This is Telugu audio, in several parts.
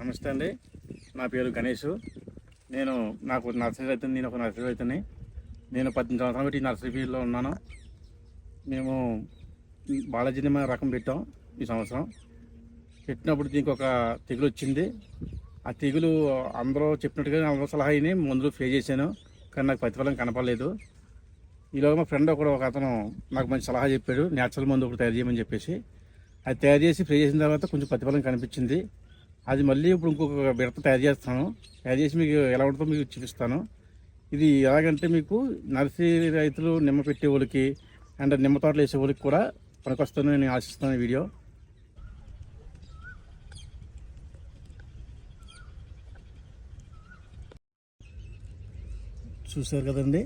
నమస్తే అండి. నా పేరు గణేష్. నేను నాకు నర్సరీ రైతు నేను ఒక నర్సరీ రైతుని. నేను పద్దెనిమిది సంవత్సరాలు పెట్టి నర్సరీ ఫీల్డ్లో ఉన్నాను. మేము బాలాజీని రకం పెట్టాం ఈ సంవత్సరం. పెట్టినప్పుడు దీనికి ఒక తెగులు వచ్చింది. ఆ తెగులు అందరూ చెప్పినట్టుగా అందరూ సలహా అయిన మందులు ఫే చేశాను. కానీ నాకు ప్రతిఫలం కనపడలేదు. ఈలోగా మా ఫ్రెండ్ ఒకడు ఒక అతను నాకు మంచి సలహా చెప్పాడు. న్యాచురల్ మందు ఒకటి తయారు చేయమని చెప్పేసి. అది తయారు చేసి ఫ్రై చేసిన తర్వాత కొంచెం ప్రతిఫలం కనిపించింది. అది మళ్ళీ ఇప్పుడు ఇంకొక బిడత తయారు చేస్తాను. తయారు చేసి మీకు ఎలా ఉంటుందో మీకు చూపిస్తాను. ఇది ఎలాగంటే మీకు నర్సరీ రైతులు నిమ్మ పెట్టే వాళ్ళకి అండ్ నిమ్మ తోటలు వేసే వాళ్ళకి కూడా పనికొస్తాను నేను ఆశిస్తాను ఈ వీడియో. చూశారు కదండి?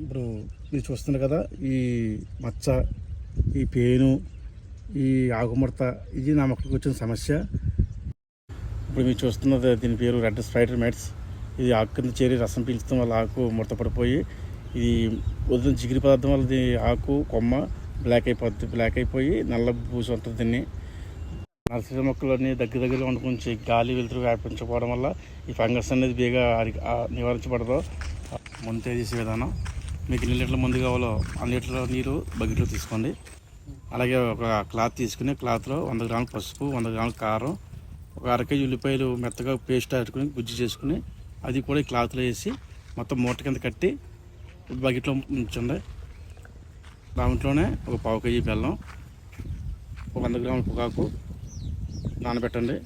ఇప్పుడు మీరు చూస్తున్నారు కదా ఈ మచ్చ ఈ పేను ఈ ఆకుముడత ఇది నా మొక్కలకు వచ్చిన సమస్య. ఇప్పుడు మీరు చూస్తున్నది దీని పేరు రెడ్ స్పైడర్ మెట్స్. ఇది ఆకు కింద చేరి రసం పీల్చడం వల్ల ఆకు ముడత పడిపోయి ఇది వదిలిన జిగిరి పదార్థం వల్ల దీని ఆకు కొమ్మ బ్లాక్ అయిపోద్ది. బ్లాక్ అయిపోయి నల్ల పూసి ఉంటుంది దీన్ని. నర్సరీ మొక్కలన్నీ దగ్గర దగ్గర ఉండుకుంచి గాలి వెలుతురు వ్యాపించకపోవడం వల్ల ఈ ఫంగస్ అనేది బేగా నివారించబడదు. ముందు చేసే విధానం. మీకు ఎన్ని లీటర్ల ముందు కావాలో అన్ని లీటర్ల నీరు బకెట్లో తీసుకోండి. అలాగే ఒక క్లాత్ తీసుకుని క్లాత్లో వంద గ్రాముల పసుపు వంద గ్రాముల కారం ఒక అర కేజీ ఉల్లిపాయలు మెత్తగా పేస్ట్ ఆడుకుని గుజ్జు చేసుకుని అది కూడా ఈ క్లాత్లో వేసి మొత్తం మూట కింద కట్టి బకెట్లో ఉంచండి. దాంట్లోనే ఒక పావు కేజీ బెల్లం ఒక వంద గ్రాముల పొగాకు నానబెట్టండి.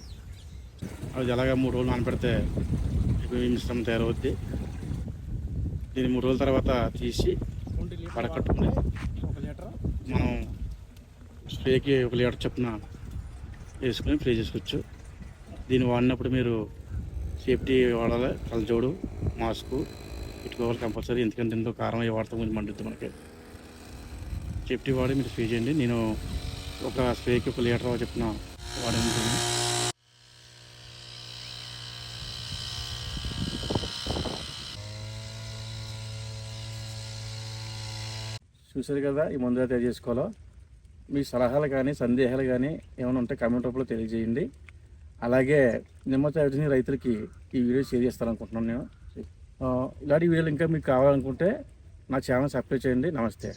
అది ఎలాగ మూడు రోజులు నానబెడితే మిశ్రమం తయారవుద్ది. దీన్ని మూడు రోజుల తర్వాత తీసి లీటర్? మనం స్ప్రేకి ఒక లీటర్ చొప్పున వేసుకొని స్ప్రే చేసుకోవచ్చు. దీన్ని వాడినప్పుడు మీరు సేఫ్టీ వాడాలి? కలజోడు మాస్క్ పెట్టుకోవాలి కంపల్సరీ. ఎందుకంటే ఎంతో కారం అవి వాడతాం కొంచెం మండుద్ది మనకి. సేఫ్టీ వాడి మీరు స్ప్రే చేయండి. నేను ఒక స్ప్రేకి ఒక లీటర్ చెప్పిన వాడి చూసారు కదా ఈ ముందుగా తయారు చేసుకోవాలో? మీ సలహాలు కానీ సందేహాలు కానీ ఏమైనా ఉంటే కామెంట్ రూపంలో తెలియజేయండి. అలాగే నిమ్మ తయారు రైతులకి ఈ వీడియో షేర్ చేస్తారనుకుంటున్నాను నేను. ఇలాంటి వీడియోలు ఇంకా మీకు కావాలనుకుంటే నా ఛానల్ సబ్స్క్రైబ్ చేయండి. నమస్తే.